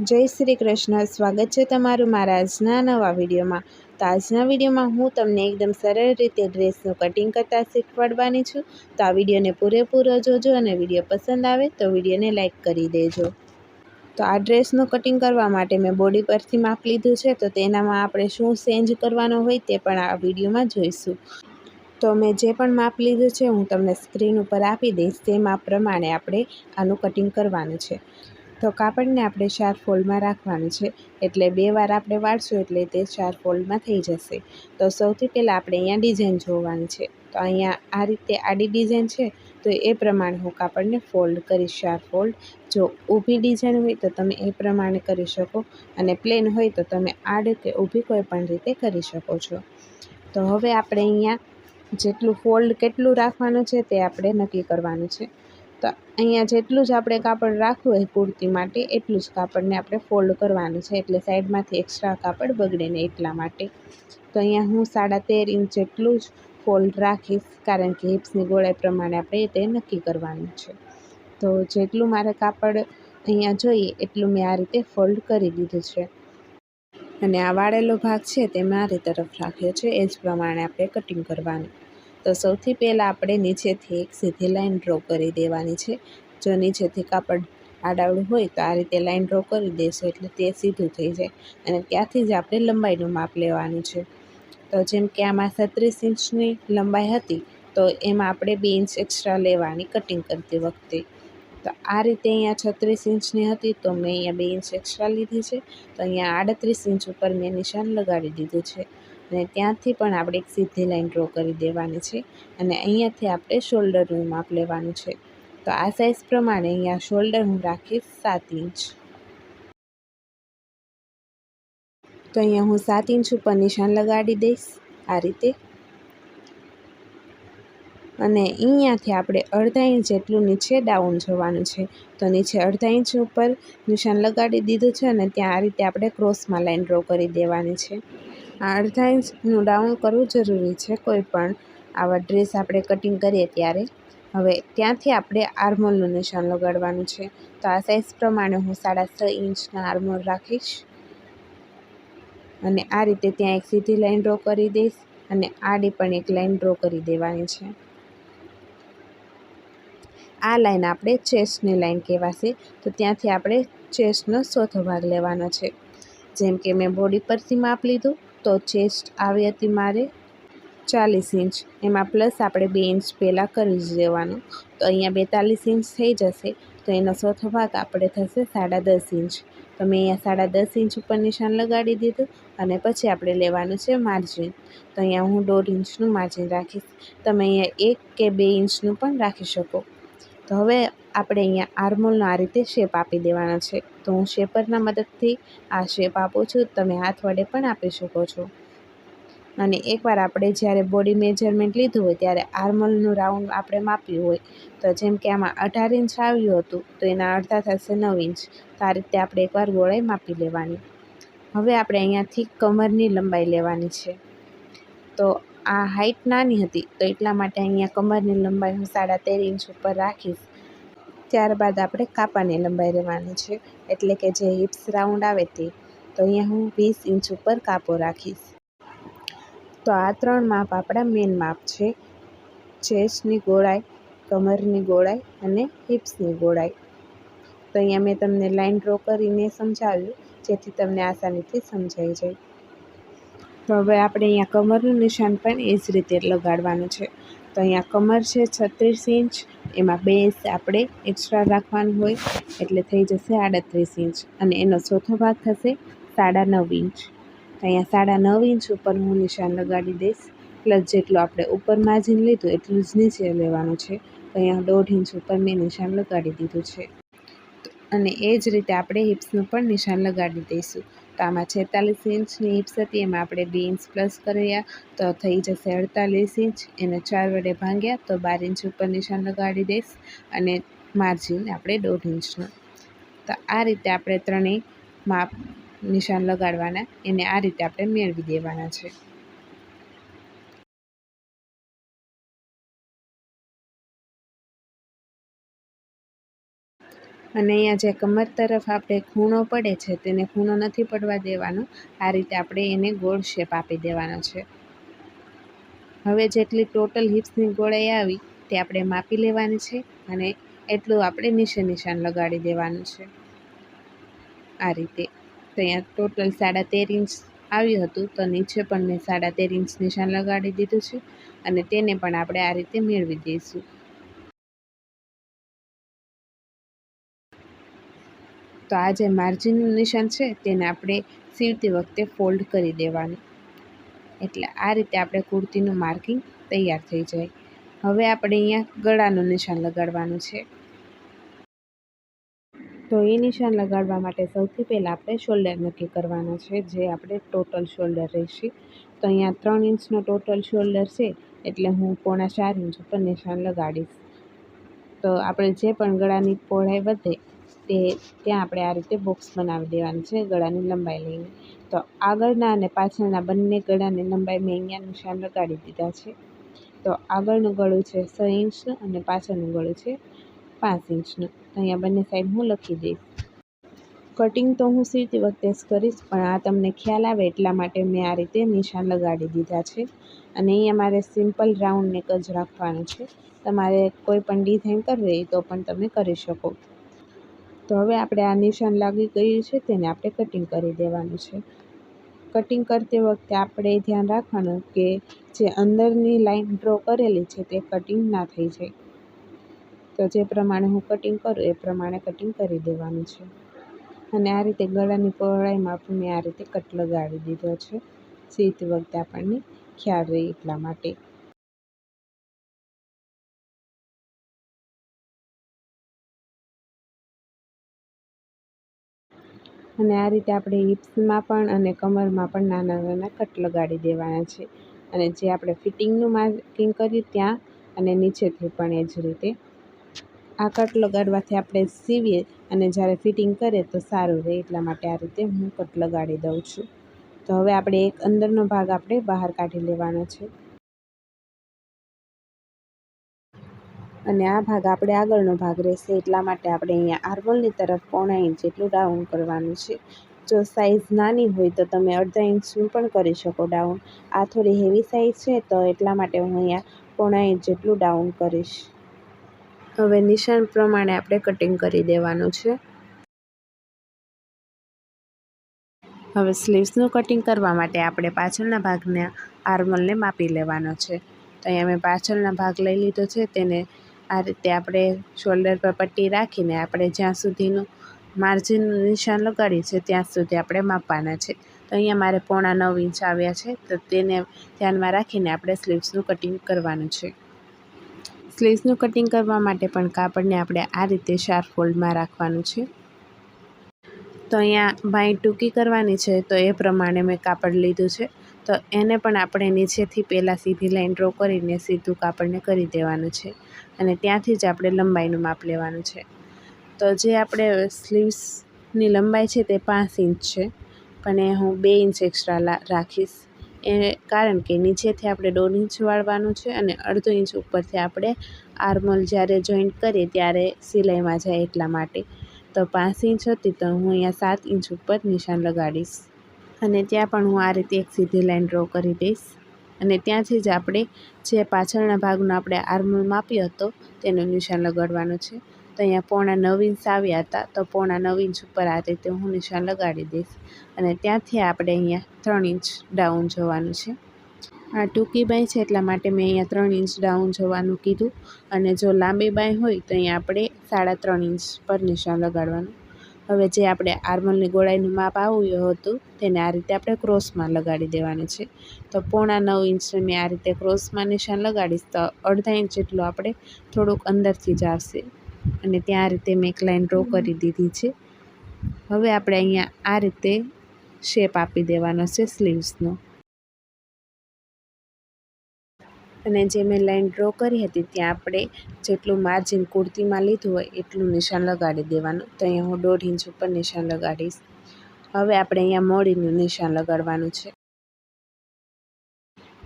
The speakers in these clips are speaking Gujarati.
જય શ્રી કૃષ્ણ. સ્વાગત છે તમારું મારા આજના નવા વિડીયોમાં. તો આજના વિડીયોમાં હું તમને એકદમ સરળ રીતે ડ્રેસનું કટિંગ કરતાં શીખવાડવાની છું. તો આ વિડીયોને પૂરેપૂરો જોજો અને વીડિયો પસંદ આવે તો વિડીયોને લાઇક કરી દેજો. તો આ ડ્રેસનું કટિંગ કરવા માટે મેં બોડી પરથી માપ લીધું છે. તો તેનામાં આપણે શું ચેન્જ કરવાનો હોય તે પણ આ વિડીયોમાં જોઈશું. તો મેં જે પણ માપ લીધું છે હું તમને સ્ક્રીન ઉપર આપી દઈશ. તે માપ પ્રમાણે આપણે આનું કટિંગ કરવાનું છે. તો કાપડને આપણે ચાર ફોલ્ડમાં રાખવાનું છે. એટલે બે વાર આપણે વાળશું એટલે તે ચાર ફોલ્ડમાં થઈ જશે. તો સૌથી પહેલાં આપણે અહીંયા ડિઝાઇન જોવાની છે. તો અહીંયા આ રીતે આડી ડિઝાઇન છે. તો એ પ્રમાણે હું કાપડને ફોલ્ડ કરીશ ચાર ફોલ્ડ. જો ઊભી ડિઝાઇન હોય તો તમે એ પ્રમાણે કરી શકો. અને પ્લેન હોય તો તમે આડ કે ઊભી કોઈ પણ રીતે કરી શકો છો. તો હવે આપણે અહીંયા જેટલું ફોલ્ડ કેટલું રાખવાનું છે તે આપણે નક્કી કરવાનું છે. તો અહીંયા જેટલું જ આપણે કાપડ રાખવું હોય કુર્તી માટે, એટલું જ કાપડને આપણે ફોલ્ડ કરવાનું છે. એટલે સાઈડમાંથી એક્સ્ટ્રા કાપડ બગડે ને એટલા માટે. તો અહીંયા હું સાડા તેર ઇંચ જેટલું જ ફોલ્ડ રાખીશ, કારણ કે હિપ્સની ગોળાઈ પ્રમાણે આપણે તે નક્કી કરવાનું છે. તો જેટલું મારે કાપડ અહીંયા જોઈએ, એટલું મેં આ રીતે ફોલ્ડ કરી દીધું છે. અને આ વાળેલો ભાગ છે, તે મારી તરફ રાખ્યો છે, એ જ પ્રમાણે આપણે કટિંગ કરવાનું. તો સૌથી પહેલાં આપણે નીચેથી એક સીધી લાઈન ડ્રો કરી દેવાની છે. જો નીચેથી કાપડ આડાવડું હોય તો આ રીતે લાઈન ડ્રો કરી દેશું એટલે તે સીધું થઈ જાય અને ત્યાંથી જ આપણે લંબાઈનું માપ લેવાનું છે. તો જેમ કે આમાં છત્રીસ ઇંચની લંબાઈ હતી તો એમાં આપણે બે ઇંચ એક્સ્ટ્રા લેવાની કટિંગ કરતી વખતે. તો આ રીતે અહીંયા છત્રીસ ઇંચની હતી તો મેં અહીંયા બે ઇંચ એક્સ્ટ્રા લીધી છે. તો અહીંયા આડત્રીસ ઇંચ ઉપર મેં નિશાન લગાડી દીધું છે. અને ત્યાંથી પણ આપણે એક સીધી લાઈન ડ્રો કરી દેવાની છે અને અહીંયાથી આપણે શોલ્ડરનું માપ લેવાનું છે. તો આ સાઇઝ પ્રમાણે અહીંયા શોલ્ડર હું રાખીશ સાત ઇંચ. તો અહીંયા હું સાત ઇંચ ઉપર નિશાન લગાડી દઈશ આ રીતે. અને અહીંયાથી આપણે અડધા ઇંચ જેટલું નીચે ડાઉન જવાનું છે. તો નીચે અડધા ઇંચ ઉપર નિશાન લગાડી દીધું છે અને ત્યાં આ રીતે આપણે ક્રોસમાં લાઈન ડ્રો કરી દેવાની છે. અડધા ઇંચનું ડાઉન કરવું જરૂરી છે કોઈ પણ આવા ડ્રેસ આપણે કટિંગ કરીએ ત્યારે. હવે ત્યાંથી આપણે આર્મોલનું નિશાન લગાડવાનું છે. તો આ સાઇઝ પ્રમાણે હું સાડા છ ઇંચના આર્મોલ રાખીશ. અને આ રીતે ત્યાં એક સીધી લાઈન ડ્રો કરી દઈશ અને આડી પણ એક લાઈન ડ્રો કરી દેવાની છે. આ લાઈન આપણે ચેસ્ટની લાઈન કહેવાશે. તો ત્યાંથી આપણે ચેસ્ટનો ચોથો ભાગ લેવાનો છે. જેમ કે મેં બોડી પરથી માપ લીધું. તો ચેસ્ટ આવી હતી મારે ચાલીસ ઇંચ. એમાં પ્લસ આપણે બે ઇંચ પહેલાં કરી જ દેવાનું. તો અહીંયા બેતાલીસ ઇંચ થઈ જશે. તો એનો ચોથો ભાગ આપણે થશે સાડા દસ ઇંચ. તો મેં અહીંયા સાડા દસ ઇંચ ઉપર નિશાન લગાડી દીધું અને પછી આપણે લેવાનું છે માર્જિન તો અહીંયા હું દોઢ ઇંચનું માર્જિન રાખીશ. તમે અહીંયા એક કે બે ઇંચનું પણ રાખી શકો. તો હવે આપણે અહીંયા આર્મોલનો આ રીતે શેપ આપી દેવાનો છે. તો હું શેપરના મદદથી આ શેપ આપું છું. તમે હાથ વડે પણ આપી શકો છો. અને એકવાર આપણે જ્યારે બોડી મેજરમેન્ટ લીધું હોય, ત્યારે આર્મોલનું રાઉન્ડ આપણે માપ્યું હોય, તો જેમ કે આમાં અઢાર ઇંચ આવ્યું હતું, તો એના અડધા થશે નવ ઇંચ તો આ રીતે આપણે એકવાર ગોળાઈ માપી લેવાની. હવે આપણે અહીંયાથી કમરની લંબાઈ લેવાની છે. તો આ હાઇટ નાની હતી, તો એટલા માટે અહીંયા કમરની લંબાઈ હું સાડા તેર ઇંચ ઉપર રાખીશ. ત્યારબાદ આપણે કાપાની લંબાઈ રહેવાની છે, એટલે કે જે હિપ્સ રાઉન્ડ આવે તે, તો અહીંયા હું વીસ ઇંચ ઉપર કાપો રાખીશ. તો આ ત્રણ માપ આપણા મેન માપ છે ચેસ્ટની ગોળાઈ, કમરની ગોળાઈ અને હિપ્સની ગોળાઈ. તો અહીંયા મેં તમને લાઈન ડ્રો કરીને સમજાવ્યું, જેથી તમને આસાનીથી સમજાઈ જાય. તો હવે આપણે અહીંયા કમરનું નિશાન પણ એ જ રીતે લગાડવાનું છે. તો અહીંયા કમર છે છત્રીસ ઇંચ, એમાં બે ઇંચ આપણે એક્સ્ટ્રા રાખવાનું હોય એટલે થઈ જશે આડત્રીસ ઇંચ અને એનો ચોથો ભાગ થશે સાડા નવ ઇંચ. અહીંયા સાડા નવ ઇંચ ઉપર હું નિશાન લગાડી દઈશ. પ્લસ જેટલું આપણે ઉપર માર્જિન લીધું એટલું જ નીચે લેવાનું છે. તો અહીંયા દોઢ ઇંચ ઉપર મેં નિશાન લગાડી દીધું છે. અને એ જ રીતે આપણે હિપ્સનું પણ નિશાન લગાડી દઈશું. તો આમાં છેતાલીસ ઇંચની હિપ્સ હતી, એમાં આપણે બે ઇંચ પ્લસ કર્યા, તો થઈ જશે અડતાલીસ ઇંચ. એને ચાર વડે ભાંગ્યા, તો બાર ઇંચ ઉપર નિશાન લગાડી દઈશ અને માર્જિન આપણે દોઢ ઇંચનું. તો આ રીતે આપણે ત્રણેય માપ નિશાન લગાડવાના, એને આ રીતે આપણે મેળવી દેવાના છે. અને અહીંયા જે કમર તરફ આપણે ખૂણો પડે છે, તેને ખૂણો નથી પડવા દેવાનો. આ રીતે આપણે એને ગોળ શેપ આપી દેવાનો છે. હવે જેટલી ટોટલ હિપ્સની ગોળાઈ આવી, તે આપણે માપી લેવાની છે અને એટલું આપણે નીચે નિશાન લગાડી દેવાનું છે. આ રીતે. તો અહીંયા ટોટલ સાડા તેર ઇંચ આવ્યું હતું, તો નીચે પણ મેં સાડા તેર ઇંચ નિશાન લગાડી દીધું છે અને તેને પણ આપણે આ રીતે મેળવી દઈશું. તો આ જે માર્જિનનું નિશાન છે તેને આપણે સીવતી વખતે ફોલ્ડ કરી દેવાનું. એટલે આ રીતે આપણે કુર્તીનું માર્કિંગ તૈયાર થઈ જાય. હવે આપણે અહીંયા ગળાનું નિશાન લગાડવાનું છે. તો એ નિશાન લગાડવા માટે સૌથી પહેલાં આપણે શોલ્ડર નક્કી કરવાના છે, જે આપણે ટોટલ શોલ્ડર રહેશે. તો અહીંયા ત્રણ ઇંચનો ટોટલ શોલ્ડર છે, એટલે હું પોણા ચાર ઇંચ ઉપર નિશાન લગાડીશ. તો આપણે જે પણ ગળાની પહોળાઈ વધે તે ત્યાં આપણે આ રીતે બોક્સ બનાવી દેવાનું છે ગળાની લંબાઈ લઈને. તો આગળના અને પાછળના બંને ગળાની લંબાઈ મેં અહીંયા નિશાન લગાડી દીધા છે. તો આગળનું ગળું છે છ ઇંચનું અને પાછળનું ગળું છે પાંચ ઇંચનું. તો અહીંયા બંને સાઈડ હું લખી દઈશ. કટિંગ તો હું સીવતી વખતે જ કરીશ, પણ આ તમને ખ્યાલ આવે એટલા માટે મેં આ રીતે નિશાન લગાડી દીધા છે. અને અહીંયા મારે સિમ્પલ રાઉન્ડ નેક જ રાખવાનું છે. તમારે કોઈ પણ ડિઝાઇન કરવી તો પણ તમે કરી શકો. તો હવે આપણે આ નિશાન લાગી ગયું છે, તેને આપણે કટિંગ કરી દેવાનું છે. કટિંગ કરતી વખતે આપણે ધ્યાન રાખવાનું કે જે અંદરની લાઈન ડ્રો કરેલી છે, તે કટિંગ ના થઈ જાય. તો જે પ્રમાણે હું કટિંગ કરું, એ પ્રમાણે કટિંગ કરી દેવાનું છે. અને આ રીતે ગળાની પહોળાઈમાં પણ મેં આ રીતે કટ લગાડી દીધો છે. સીત વખતે આપણને ખ્યાલ રહે એટલા માટે. અને આ રીતે આપણે હિપ્સમાં પણ અને કમરમાં પણ નાના નાના કટ લગાડી દેવાના છે. અને જે આપણે ફિટિંગનું માર્કિંગ કર્યું ત્યાં અને નીચેથી પણ એ જ રીતે આ કટ લગાડવાથી આપણે સીવીએ અને જ્યારે ફિટિંગ કરીએ તો સારું રહે એટલા માટે આ રીતે હું કટ લગાડી દઉં છું. તો હવે આપણે એક અંદરનો ભાગ આપણે બહાર કાઢી લેવાનો છે. અને આ ભાગ આપણે આગળનો ભાગ રહેશે, એટલા માટે આપણે અહીંયા આર્મોલની તરફ પોણા ઇંચ જેટલું ડાઉન કરવાનું છે. જો સાઇઝ નાની હોય તો તમે અડધા ઇંચનું પણ કરી શકો ડાઉન. આ થોડી હેવી સાઇઝ છે, તો એટલા માટે હું અહીંયા પોણા ઇંચ જેટલું ડાઉન કરીશ. હવે નિશાન પ્રમાણે આપણે કટિંગ કરી દેવાનું છે. હવે સ્લીવ્સનું કટિંગ કરવા માટે આપણે પાછળના ભાગના આર્મલને માપી લેવાનો છે. તો અહીંયા મેં પાછળના ભાગ લઈ લીધો છે, તેને આ રીતે આપણે શોલ્ડર પર પટ્ટી રાખીને આપણે જ્યાં સુધીનું માર્જિનનું નિશાન લગાડ્યું છે ત્યાં સુધી આપણે માપવાના છે. તો અહીંયા મારે પોણા નવ ઇંચ આવ્યા છે, તો તેને ધ્યાનમાં રાખીને આપણે સ્લીવ્સનું કટિંગ કરવાનું છે. સ્લીવ્સનું કટિંગ કરવા માટે પણ કાપડને આપણે આ રીતે શાર્પ ફોલ્ડમાં રાખવાનું છે. તો અહીંયા ભાઈ ટૂંકી કરવાની છે, તો એ પ્રમાણે મેં કાપડ લીધું છે. તો એને પણ આપણે નીચેથી પહેલાં સીધી લાઈન ડ્રો કરીને સીધું કાપડને કરી દેવાનું છે. અને ત્યાંથી જ આપણે લંબાઈનું માપ લેવાનું છે. તો જે આપણે સ્લીવ્સની લંબાઈ છે તે પાંચ ઇંચ છે. પણ એ હું બે ઇંચ એક્સ્ટ્રા રાખીશ. એ કારણ કે નીચેથી આપણે દોઢ ઇંચ વાળવાનું છે અને અડધો ઇંચ ઉપરથી આપણે આર્મોલ જ્યારે જોઈન્ટ કરીએ ત્યારે સિલાઈમાં જાય એટલા માટે. તો પાંચ ઇંચ હતી તો હું અહીંયા સાત ઇંચ ઉપર નિશાન લગાડીશ. અને ત્યાં પણ હું આ રીતે એક સીધી લાઈન ડ્રો કરી દઈશ. અને ત્યાંથી જ આપણે જે પાછળના ભાગનો આપણે આર્મોલ માપ્યો હતો, તેનું નિશાન લગાડવાનું છે. તો અહીંયા પોણા નવ ઇંચ આવ્યા હતા, તો પોણા નવ ઇંચ ઉપર આ રીતે હું નિશાન લગાડી દઈશ. અને ત્યાંથી આપણે અહીંયા ત્રણ ઇંચ ડાઉન જવાનું છે. આ ટૂંકી બાંય છે, એટલા માટે મેં અહીંયા ત્રણ ઇંચ ડાઉન જવાનું કીધું. અને જો લાંબી બાંય હોય, તો અહીંયા આપણે સાડા ત્રણ ઇંચ પર નિશાન લગાડવાનું. હવે જે આપણે આર્મલની ગોળાઈનું માપ આવ્યું હતું, તેને આ રીતે આપણે ક્રોસમાં લગાડી દેવાનું છે. તો પોણા નવ ઇંચને મેં આ રીતે ક્રોસમાં નિશાન લગાડીશ, તો અડધા ઇંચ જેટલું આપણે થોડુંક અંદરથી જ આવશે. અને ત્યાં રીતે મેં એક લાઈન ડ્રો કરી દીધી છે. હવે આપણે અહીંયા આ રીતે શેપ આપી દેવાનો છે, સ્લીવ્સનો. અને જે મેં લાઈન ડ્રો કરી હતી ત્યાં આપણે જેટલું માર્જિન કુર્તીમાં લીધું હોય એટલું નિશાન લગાડી દેવાનું. તો અહીંયા હું દોઢ ઇંચ ઉપર નિશાન લગાડીશ. હવે આપણે અહીંયા મોડીનું નિશાન લગાડવાનું છે.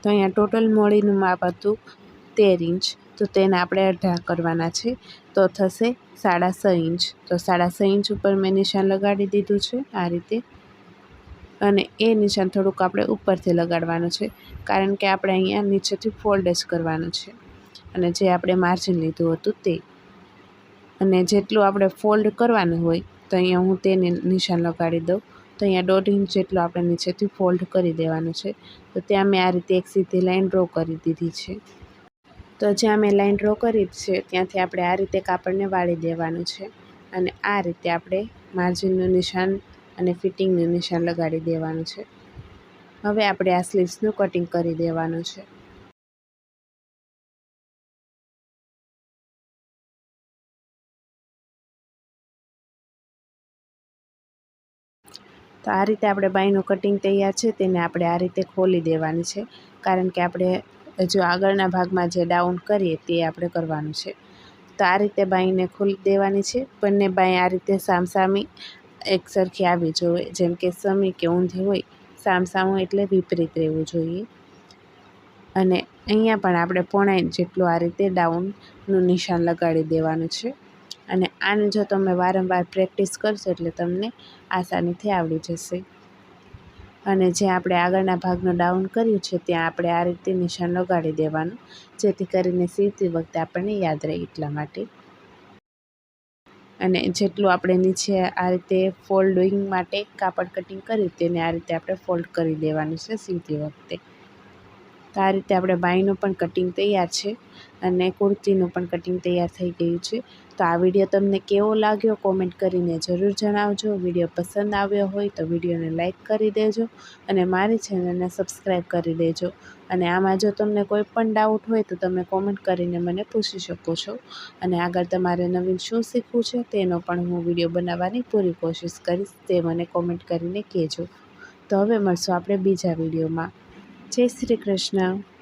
તો અહીંયા ટોટલ મોડીનું માપ હતું તેર ઇંચ. તો તેને આપણે અઢાર કરવાના છે. તો થશે સાડા છ ઇંચ. તો સાડા છ ઇંચ ઉપર મેં નિશાન લગાડી દીધું છે આ રીતે. અને એ નિશાન થોડુંક આપણે ઉપરથી લગાડવાનું છે, કારણ કે આપણે અહીંયા નીચેથી ફોલ્ડ કરવાનું છે. અને જે આપણે માર્જિન લીધું હતું તે. અને જેટલું આપણે ફોલ્ડ કરવાનું હોય, તો અહીંયા હું તેને નિશાન લગાડી દઉં. તો અહીંયા દોઢ ઇંચ જેટલું આપણે નીચેથી ફોલ્ડ કરી દેવાનું છે. તો ત્યાં મેં આ રીતે એક સીધી લાઈન ડ્રો કરી દીધી છે. તો જ્યાં મેં લાઈન ડ્રો કરી છે, ત્યાંથી આપણે આ રીતે કાપડને વાળી દેવાનું છે. અને આ રીતે આપણે માર્જિનનું નિશાન અને ફિટિંગનું નિશાન લગાડી દેવાનું છે. હવે આપણે આ સ્લીવ્સનું કટિંગ કરી દેવાનું છે. તો આ રીતે આપણે બાઈનું કટિંગ તૈયાર છે, તેને આપણે આ રીતે ખોલી દેવાની છે, કારણ કે આપણે જો આગળના ભાગમાં જે ડાઉન કરીએ તે આપણે કરવાનું છે. તો આ રીતે બાઈને ખોલી દેવાની છે. બંને બાઈ આ રીતે સામસામી એક સરખી આવી જોઈએ. જેમ કે સમી કે ઊંધી હોય, સામસામું એટલે વિપરીત રહેવું જોઈએ. અને અહીંયા પણ આપણે પોણાઈ જેટલું આ રીતે ડાઉનનું નિશાન લગાડી દેવાનું છે. અને આને જો તમે વારંવાર પ્રેક્ટિસ કરશો એટલે તમને આસાનીથી આવડી જશે. અને જે આપણે આગળના ભાગનું ડાઉન કર્યું છે, ત્યાં આપણે આ રીતે નિશાન લગાડી દેવાનું. જેથી કરીને સીવતી વખતે આપણને યાદ રહે એટલા માટે. અને જેટલું આપણે નીચે આ રીતે ફોલ્ડિંગ માટે કાપડ કટિંગ કર્યું તેને આ રીતે આપણે ફોલ્ડ કરી દેવાનું છે સીવતી વખતે. તો આ રીતે આપણે બાઈનું પણ કટિંગ તૈયાર છે. અને કુર્તીનું પણ કટિંગ તૈયાર થઈ ગયું છે. તો આ વીડિયો તમને કેવો લાગ્યો કોમેન્ટ કરીને જરૂર જણાવજો. વીડિયો પસંદ આવ્યો હોય તો વિડીયોને લાઇક કરી દેજો અને મારી ચેનલને સબસ્ક્રાઈબ કરી દેજો. અને આમાં જો તમને કોઈ પણ ડાઉટ હોય તો તમે કોમેન્ટ કરીને મને પૂછી શકો છો. અને આગળ તમારે નવીન શું શીખવું છે તેનો પણ હું વીડિયો બનાવવાની પૂરી કોશિશ કરીશ. તે મને કોમેન્ટ કરીને કહેજો. તો હવે મળશું આપણે બીજા વિડીયોમાં. જય શ્રી કૃષ્ણ.